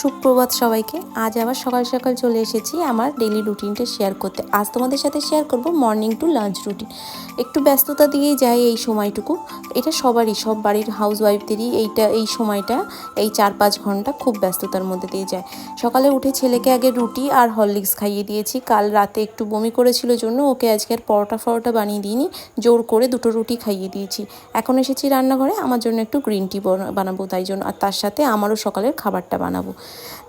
সুপ্রভাত সবাইকে। আজ আবার সকাল সকাল চলে এসেছি আমার ডেলি রুটিনটা শেয়ার করতে। আজ তোমাদের সাথে শেয়ার করব মর্নিং টু লাঞ্চ রুটিন একটু ব্যস্ততা দিয়েই যায় এই সময়টুকু। এটা সবারই, সব বাড়ির হাউস ওয়াইফদেরই এইটা, এই সময়টা, এই চার পাঁচ ঘণ্টা খুব ব্যস্ততার মধ্যে দিয়ে যায়। সকালে উঠে ছেলেকে আগে রুটি আর হরলিক্স খাইয়ে দিয়েছি। কাল রাতে একটু বমি করেছিল জন্য ওকে আজকে আর পরোটা ফরোটা বানিয়ে দিইনি। জোর করে দুটো রুটি খাইয়ে দিয়েছি। এখন এসেছি রান্নাঘরে। আমার জন্য একটু গ্রিন টি বানাবো তাই জন্য। আর তার সাথে আমারও সকালের খাবারটা বানাবো।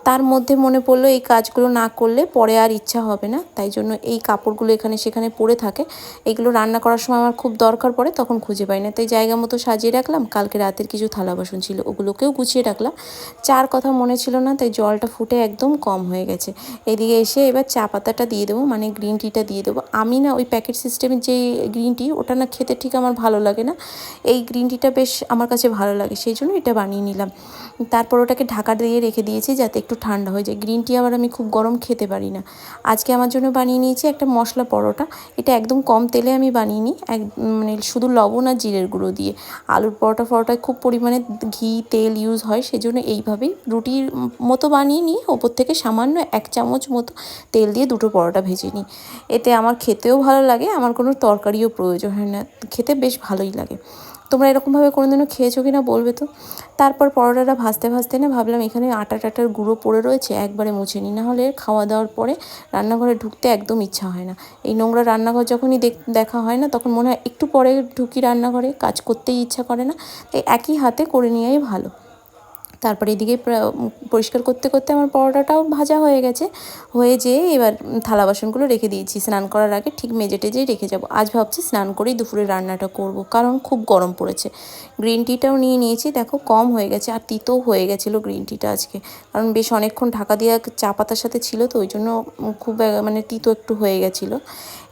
তার মধ্যে মনে পড়ল এই কাজগুলো না করলে পরে আর ইচ্ছা হবে না। তাই জন্য এই কাপড়গুলো এখানে সেখানে পড়ে থাকে। এগুলো রান্না করার সময় আমার খুব দরকার পড়ে, তখন খুঁজে পাই না। তাই জায়গা মতো সাজিয়ে রাখলাম। কালকে রাতের কিছু থালা বাসন ছিল, ওগুলোকেও গুছিয়ে রাখলাম। চার কথা মনে ছিল না, তাই জলটা ফুটে একদম কম হয়ে গেছে। এদিকে এসে এবার চা পাতাটা দিয়ে দেবো মানে গ্রিন টিটা দিয়ে দেবো। আমি না ওই প্যাকেট সিস্টেমের যে গ্রিন টি, ওটা না খেতে ঠিক আমার ভালো লাগে না। এই গ্রিন টিটা বেশ আমার কাছে ভালো লাগে, সেই জন্য এটা বানিয়ে নিলাম। তারপর ওটাকে ঢাকা দিয়ে রেখে দিয়েছি যাতে একটু ঠান্ডা হয়ে যায়। গ্রিন টি আবার আমি খুব গরম খেতে পারি না। আজকে আমার জন্য বানিয়ে নিয়েছি একটা মশলা পরোটা। এটা একদম কম তেলে আমি বানিয়ে নিই। এক মানে শুধু লবণ আর জিরের গুঁড়ো দিয়ে। আলুর পরোটা ফরোটায় খুব পরিমাণে ঘি, তেল ইউজ হয়, সেজন্য এইভাবেই রুটির মতো বানিয়ে নিই ওপর থেকে সামান্য এক চামচ মতো তেল দিয়ে দুটো পরোটা ভেজে নিই। এতে আমার খেতেও ভালো লাগে, আমার কোনো তরকারিও প্রয়োজন হয় না। খেতে বেশ ভালোই লাগে। তোমরা এরকমভাবে কোনোদিনও খেয়েছো কি না বলবে তো? তারপর পরোটাটা ভাজতে ভাজতে না ভাবলাম এখানে আটা টাটার গুঁড়ো পড়ে রয়েছে, একবারে মুছে নিই। নাহলে খাওয়া দাওয়ার পরে রান্নাঘরে ঢুকতে একদম ইচ্ছা হয় না। এই নোংরা রান্নাঘর যখনই দেখা হয় না, তখন মনে হয় একটু পরে ঢুকি রান্নাঘরে, কাজ করতেই ইচ্ছা করে না। তাই একই হাতে করে নেওয়াই ভালো। তারপরে এদিকে পরিষ্কার করতে করতে আমার পরোটাটাও ভাজা হয়ে গেছে। হয়ে যেয়ে এবার থালা বাসনগুলো রেখে দিয়েছি। স্নান করার আগে ঠিক মেজে টেজেই রেখে যাব। আজ ভাবছি স্নান করেই দুপুরে রান্নাটা করব, কারণ খুব গরম পড়েছে। গ্রিন টিটাও নিয়ে নিয়েছি। দেখো কম হয়ে গেছে আর তিতও হয়ে গেছিল গ্রিন টিটা আজকে। কারণ বেশ অনেকক্ষণ ঢাকা দিয়ে চা পাতার সাথে ছিল তো, ওই জন্য খুব মানে তিতো একটু হয়ে গেছিল।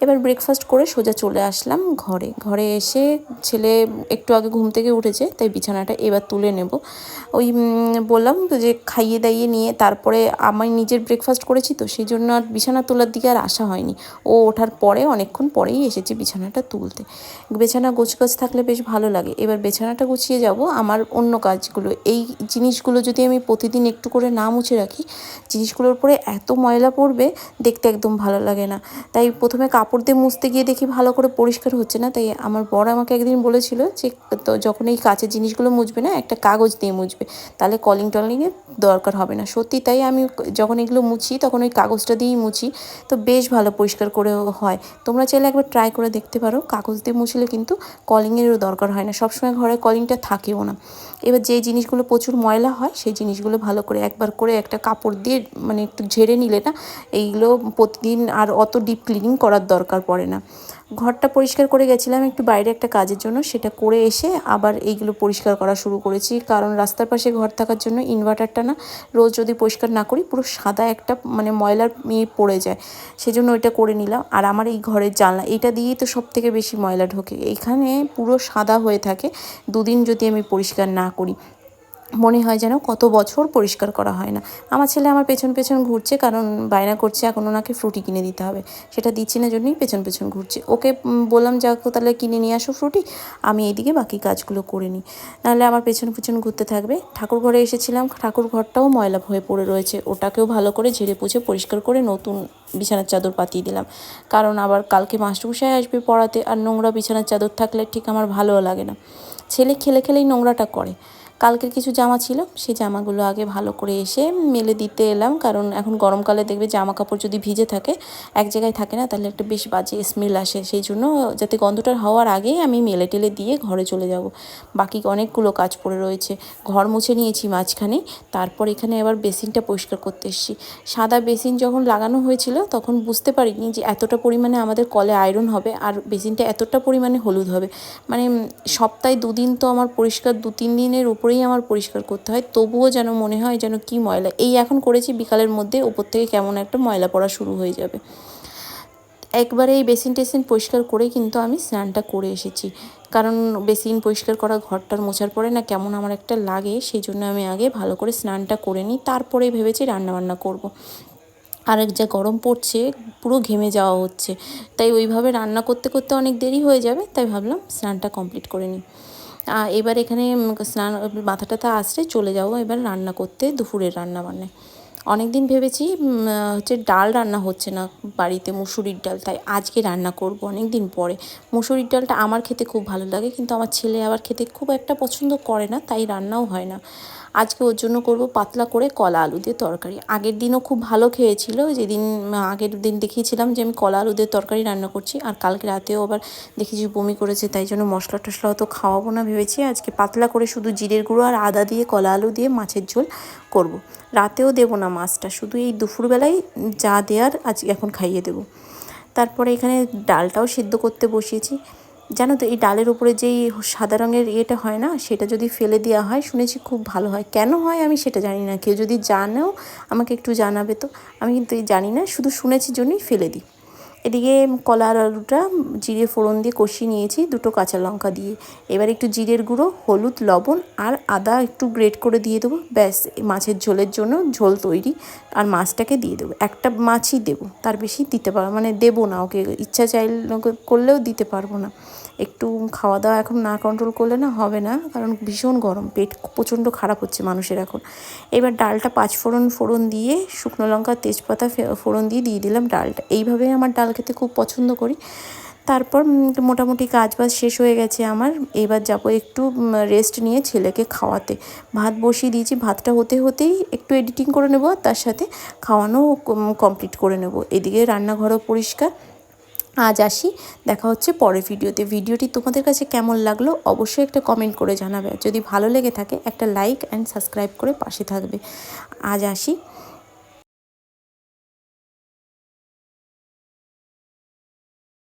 এবার ব্রেকফাস্ট করে সোজা চলে আসলাম ঘরে। ঘরে এসে ছেলে একটু আগে ঘুম থেকে উঠেছে, তাই বিছানাটা এবার তুলে নেব। ওই বললাম তো যে খাইয়ে দাইয়ে নিয়ে তারপরে আমি নিজের ব্রেকফাস্ট করেছি তো সেই জন্য আর বিছানা তোলার দিকে আর আসা হয়নি। ও ওঠার পরে, অনেকক্ষণ পরেই এসেছি বিছানাটা তুলতে। বিছানা গোছগাছ থাকলে বেশ ভালো লাগে। এবার বিছানাটা গুছিয়ে যাব। আমার অন্য কাজগুলো। এই জিনিসগুলো যদি আমি প্রতিদিন একটু করে না মুছে রাখি, জিনিসগুলোর পরে এত ময়লা পড়বে, দেখতে একদম ভালো লাগে না। তাই প্রথমে কাপড় দিয়ে মুছতে গিয়ে দেখি ভালো করে পরিষ্কার হচ্ছে না। তাই আমার বড় আমাকে একদিন বলেছিল যে, তো যখন এই কাচের জিনিসগুলো মুছবে না, একটা কাগজ দিয়ে মুছবে। তাহলে কলিং টলিংয়ের দরকার হবে না। সত্যি তাই আমি যখন এগুলো মুছি, তখন ওই কাগজটা দিয়েই মুছি। তো বেশ ভালো পরিষ্কার করে হয়। তোমরা চাইলে একবার ট্রাই করে দেখতে পারো। কাগজ দিয়ে মুছলে কিন্তু কলিংয়েরও দরকার হয় না। সবসময় ঘরে কলিংটা থাকেও না। এবার যে জিনিসগুলো প্রচুর ময়লা হয়, সেই জিনিসগুলো ভালো করে একবার করে একটা কাপড় দিয়ে মানে একটু ঝেড়ে নিলে না, এইগুলো প্রতিদিন আর অত ডিপ ক্লিনিং করার দরকার পড়ে না। ঘরটা পরিষ্কার করে গেছিলাম, একটু বাইরে একটা কাজের জন্য, সেটা করে এসে আবার এইগুলো পরিষ্কার করা শুরু করেছি। কারণ রাস্তার পাশে ঘর থাকার জন্য ইনভার্টারটা না, রোজ যদি পরিষ্কার না করি, পুরো সাদা একটা মানে ময়লার ইয়ে পড়ে যায়। সেজন্য ওইটা করে নিলাম। আর আমার এই ঘরের জানলা এটা দিয়েই তো সব থেকে বেশি ময়লা ঢোকে। এখানে পুরো সাদা হয়ে থাকে। দুদিন যদি আমি পরিষ্কার না করি মনে হয় যেন কত বছর পরিষ্কার করা হয় না। আমার ছেলে আমার পেছন পেছন ঘুরছে, কারণ বায়না করছে, এখন ওনাকে ফ্রুটি কিনে দিতে হবে। সেটা দিচ্ছি না, জন্যই পেছন পেছন ঘুরছে। ওকে বললাম, যাকে, তাহলে কিনে নিয়ে আসো ফ্রুটি, আমি এইদিকে বাকি কাজগুলো করে নিই। নাহলে আমার পেছন পেছন ঘুরতে থাকবে। ঠাকুর ঘরে এসেছিলাম, ঠাকুর ঘরটাও ময়লা হয়ে পড়ে রয়েছে। ওটাকেও ভালো করে ঝেড়ে পুছে পরিষ্কার করে নতুন বিছানার চাদর পাতিয়ে দিলাম। কারণ আবার কালকে মাস্টারমশাই আসবে পড়াতে, আর নোংরা বিছানার চাদর থাকলে ঠিক আমার ভালোও লাগে না। ছেলে খেলে খেলেই নোংরাটা করে। কালকের কিছু জামা ছিল সেই জামাগুলো আগে ভালো করে এসে মেলে দিতে এলাম। কারণ এখন গরমকালে দেখবে জামা কাপড় যদি ভিজে থাকে, এক জায়গায় থাকে না, তাহলে একটা বেশ বাজে স্মেল আসে। সেই জন্য যাতে গন্ধটা হওয়ার আগেই আমি মেলে টেলে দিয়ে ঘরে চলে যাব। বাকি অনেকগুলো কাজ পড়ে রয়েছে। ঘর মুছে নিয়েছি মাঝখানে তারপর এখানে এবার বেসিনটা পরিষ্কার করতে এসেছি। সাদা বেসিন যখন লাগানো হয়েছিল, তখন বুঝতে পারিনি যে এতটা পরিমাণে আমাদের কলে আয়রন হবে আর বেসিনটা এতটা পরিমাণে হলুদ হবে। মানে সপ্তাহে দুদিন তো আমার পরিষ্কার দু তিন দিনের উপরেই আমার পরিষ্কার করতে হয়। তবুও যেন মনে হয় যেন কি ময়লা। এই এখন করেছি, বিকালের মধ্যে ওপর থেকে কেমন একটা ময়লা পড়া শুরু হয়ে যাবে। একবারে এই বেসিন টেসিন পরিষ্কার করেই কিন্তু আমি স্নানটা করে এসেছি। কারণ বেসিন পরিষ্কার করা ঘরটার মোছার পরে না কেমন আমার একটা লাগে, সেই জন্য আমি আগে ভালো করে স্নানটা করে নিই তারপরে ভেবেছি রান্নাবান্না করব। আর যা গরম পড়ছে, পুরো ঘেমে যাওয়া হচ্ছে। তাই ওইভাবে রান্না করতে করতে অনেক দেরি হয়ে যাবে, তাই ভাবলাম স্নানটা কমপ্লিট করে নিই। এবার এখানে স্নান মাথাটাতে আসলে চলে যাব এবার রান্না করতে, দুপুরের রান্না বান্নায় অনেক দিন ভেবেছি হচ্ছে ডাল রান্না হচ্ছে না বাড়িতে, মুসুরির ডাল, তাই আজকে রান্না করব অনেক দিন পরে। মুসুরির ডালটা আমার খেতে খুব ভালো লাগে, কিন্তু আমার ছেলে আবার খেতে খুব একটা পছন্দ করে না, তাই রান্নাও হয় না। আজকে ওর জন্য করব পাতলা করে কলা আলু দিয়ে তরকারি। আগের দিনও খুব ভালো খেয়েছিল যেদিন আগের দিন দেখিয়েছিলাম যে আমি কলা আলু দিয়ে তরকারি রান্না করছি, আর কালকে রাতেও আবার দেখেছি বমি করেছে, তাই জন্য মশলা টশলা অত খাওয়াবো না ভেবেছি। আজকে পাতলা করে শুধু জিরের গুঁড়ো আর আদা দিয়ে কলা আলু দিয়ে মাছের ঝোল করব। রাতেও দেবো না মাছটা, শুধু এই দুপুরবেলায় যা দেওয়ার আজ এখন খাইয়ে দেবো। তারপরে এখানে ডালটাও সিদ্ধ করতে বসিয়েছি। জানো তো, এই ডালের উপরে যেই সাদা রঙের ইয়েটা হয় না, সেটা যদি ফেলে দেওয়া হয়, শুনেছি খুব ভালো হয়। কেন হয় আমি সেটা জানি না। কেউ যদি জানেও আমাকে একটু জানাবে তো। আমি কিন্তু এই জানি না, শুধু শুনেছি জন্যই ফেলে দিই। এদিকে কলা আর আলুটা জিরে ফোড়ন দিয়ে কষিয়ে নিয়েছি, দুটো কাঁচা লঙ্কা দিয়ে। এবার একটু জিরের গুঁড়ো, হলুদ, লবণ আর আদা একটু গ্রেট করে দিয়ে দেবো। ব্যাস মাছের ঝোলের জন্য ঝোল তৈরি। আর মাছটাকে দিয়ে দেবো। একটা মাছই দেবো, তার বেশি দিতে পারব মানে দেবো না, ওকে ইচ্ছা চাইলে করলেও দিতে পারব না। একটু খাওয়া দাওয়া এখন না কন্ট্রোল করলে না হবে না, কারণ ভীষণ গরম, পেট প্রচণ্ড খারাপ হচ্ছে মানুষের এখন। এবার ডালটা পাঁচ ফোড়ন ফোড়ন দিয়ে, শুকনো লঙ্কা, তেজপাতা ফোড়ন দিয়ে দিয়ে দিলাম ডালটা। এইভাবেই আমার ডাল খেতে খুব পছন্দ করি। তারপর মোটামুটি কাজ বাজ শেষ হয়ে গেছে আমার। এবার যাব একটু রেস্ট নিয়ে ছেলেকে খাওয়াতে। ভাত বসিয়ে দিয়েছি, ভাতটা হতে হতেই একটু এডিটিং করে নেব তার সাথে খাওয়ানো কমপ্লিট করে নেব। এদিকে রান্নাঘরও পরিষ্কার। আজ আসি, দেখা হচ্ছে পরের ভিডিওতে। ভিডিওটি তোমাদের কাছে কেমন লাগল অবশ্যই একটা কমেন্ট করে জানাবে। যদি ভালো লেগে থাকে, একটা লাইক অ্যান্ড সাবস্ক্রাইব করে পাশে থাকবে। আজ আসি।